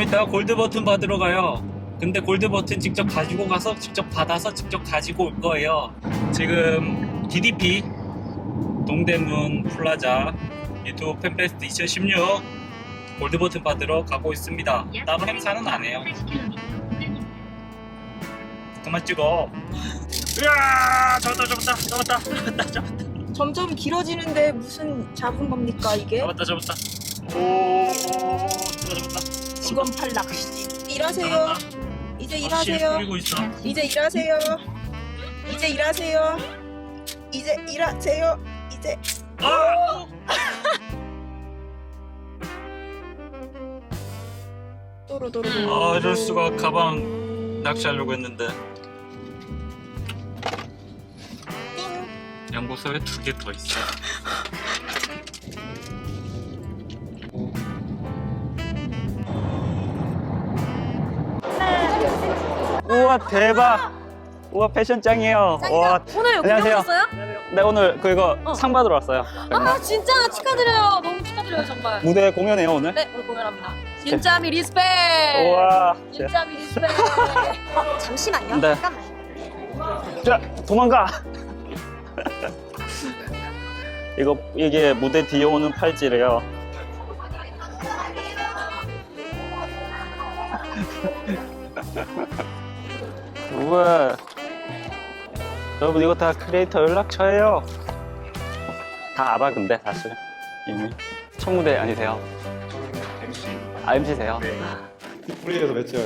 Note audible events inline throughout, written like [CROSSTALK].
좀 이따 골드 버튼 받으러 가요. 근데 골드 버튼 직접 가지고 가서 직접 받아서 직접 가지고 올 거예요. 지금 DDP 동대문 플라자 유튜브 팬페스트 2016 골드 버튼 받으러 가고 있습니다. 따로 행사는 안 해요. 그만 찍어. 으아! 잡았다, 잡았다, 잡았다, 잡았다, 잡았다, 점점 길어지는데 무슨 잡은 겁니까 이게? 잡았다, 잡았다. 오, 잡았다. 직원팔 낚시. 일하세요. 이제 일하세요. 뿌리고 있어. 이제 일하세요. 이제 일하세요. 이제 일하세요. 이제 아! [LAUGHS] 또로도로. 아, 이럴 수가 가방 낚시하려고 했는데 양보서에 두 개 더 있어. 우와 대박! 우와 패션짱이에요. 와 오늘 안녕하세요. 오셨어요? 네 오늘 그거 어. 상 받으러 왔어요. 아 진짜 축하드려요. 너무 축하드려요 정말. 무대 공연해요 오늘. 네 오늘 공연합니다. 진짜미 리스펙. 우와. 진짜미 리스펙. 어, 잠시만요. 네. 잠깐만. 자 도망가. [LAUGHS] 이거 이게 무대 뒤에 오는 팔찌래요. [LAUGHS] 우와. 여러분 이거 다 크리에이터 연락처예요. 다 알아 근데 사실 이미 첫 무대 아니세요? 아 MC세요? 프리에서 매치가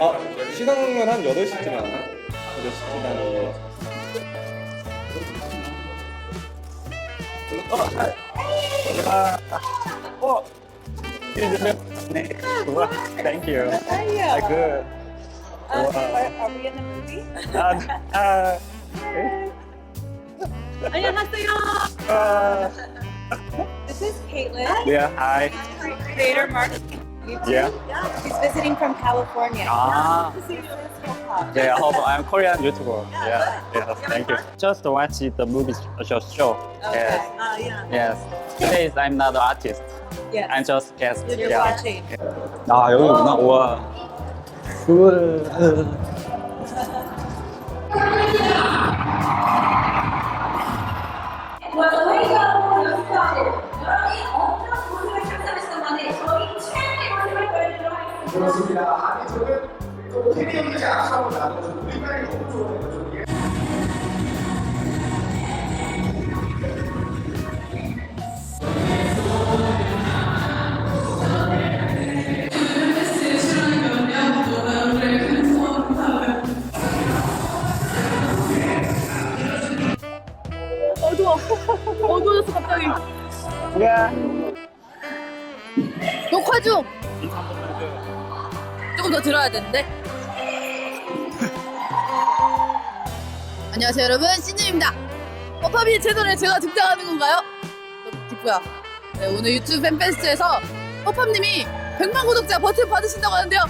아, 시상은 한 8시쯤 하나? 8시쯤 하는 어. 네. 우 name. Thank you. Yeah. Good. Uh, are, are we in the movie? uh, uh, [LAUGHS] okay. uh, this is Caitlin. Yeah, hi. Creator Mark. Yeah. yeah. She's visiting from California. Ah. This is your first pop. Yeah, hello, I'm Korean YouTuber. Yeah, yes, thank you. Just watch the movie show. show. Yes, Uh, yeah. yes. Today I'm not an artist. Yes. I'm just guest. You're Yeah. watching. 아 여기구나. 우와. 우와. 저희가 연습하고 여러분이 어떤 모습을 작성하시던 간에 저희 최고의 모습을 보여드리도록 하겠습니다. 그렇습니다. 저게. 어두워졌어 [LAUGHS] 갑자기. 야. 녹화 중. 조금 더 들어야 되는데. 안녕하세요 여러분 신유입니다. 퍼팝이 채널에 제가 등장하는 건가요? 너무 기쁘야. 네, 오늘 유튜브 팬페스트에서 퍼팝님이 100만 구독자 버튼 받으신다고 하는데요.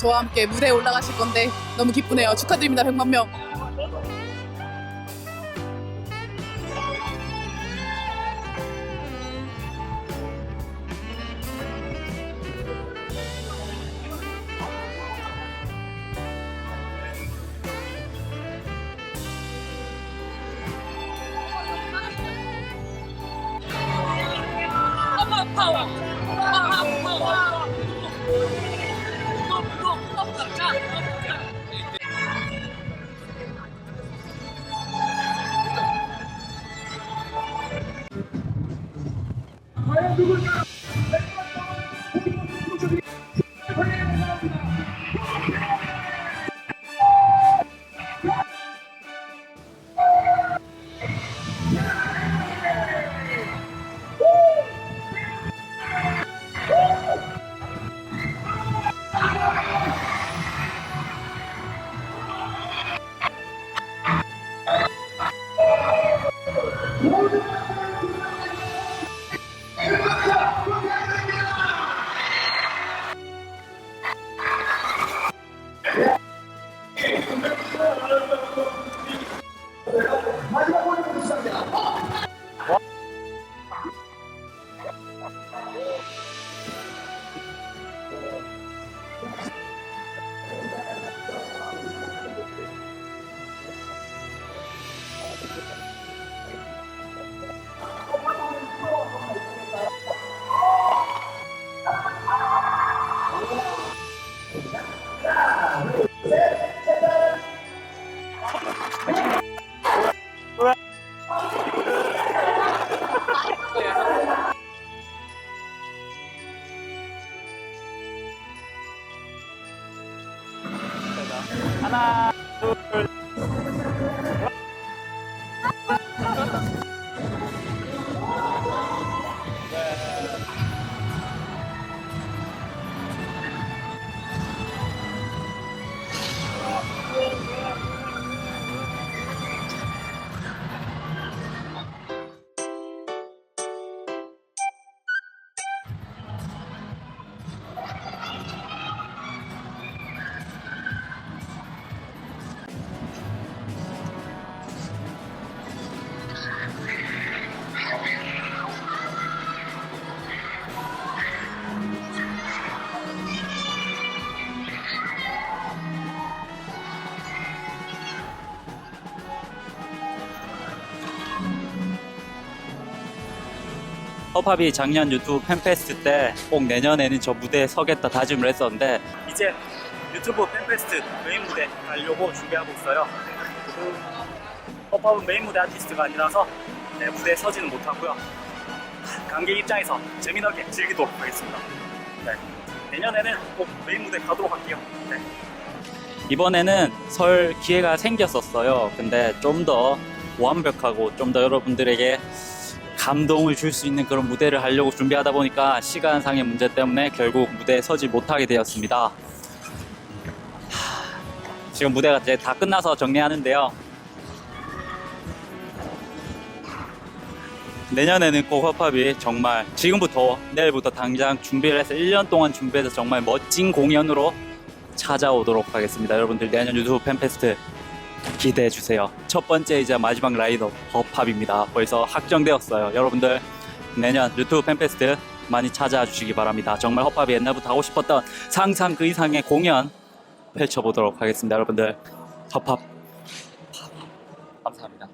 저와 함께 무대에 올라가실 건데 너무 기쁘네요. 축하드립니다 100만 명. Hold it! What? 허팝이 작년 유튜브 팬페스트 때 꼭 내년에는 저 무대에 서겠다 다짐을 했었는데 이제 유튜브 팬페스트 메인 무대 가려고 준비하고 있어요. 그 허팝은 메인 무대 아티스트가 아니라서 네, 무대에 서지는 못하고요. 관객 입장에서 재미나게 즐기도록 하겠습니다. 네. 내년에는 꼭 메인 무대 가도록 할게요. 네. 이번에는 설 기회가 생겼었어요. 근데 좀 더 완벽하고 좀 더 여러분들에게 감동을 줄 수 있는 그런 무대를 하려고 준비하다 보니까 시간상의 문제 때문에 결국 무대에 서지 못하게 되었습니다. 하, 지금 무대가 이제 다 끝나서 정리하는데요. 내년에는 꼭 허팝이 정말 지금부터 내일부터 당장 준비를 해서 1년 동안 준비해서 정말 멋진 공연으로 찾아오도록 하겠습니다. 여러분들 내년 유튜브 팬페스트 기대해 주세요. 첫 번째이자 마지막 라이더 허팝입니다. 벌써 확정되었어요. 여러분들 내년 유튜브 팬페스트 많이 찾아와 주시기 바랍니다. 정말 허팝이 옛날부터 하고 싶었던 상상 그 이상의 공연 펼쳐보도록 하겠습니다. 여러분들 허팝 감사합니다.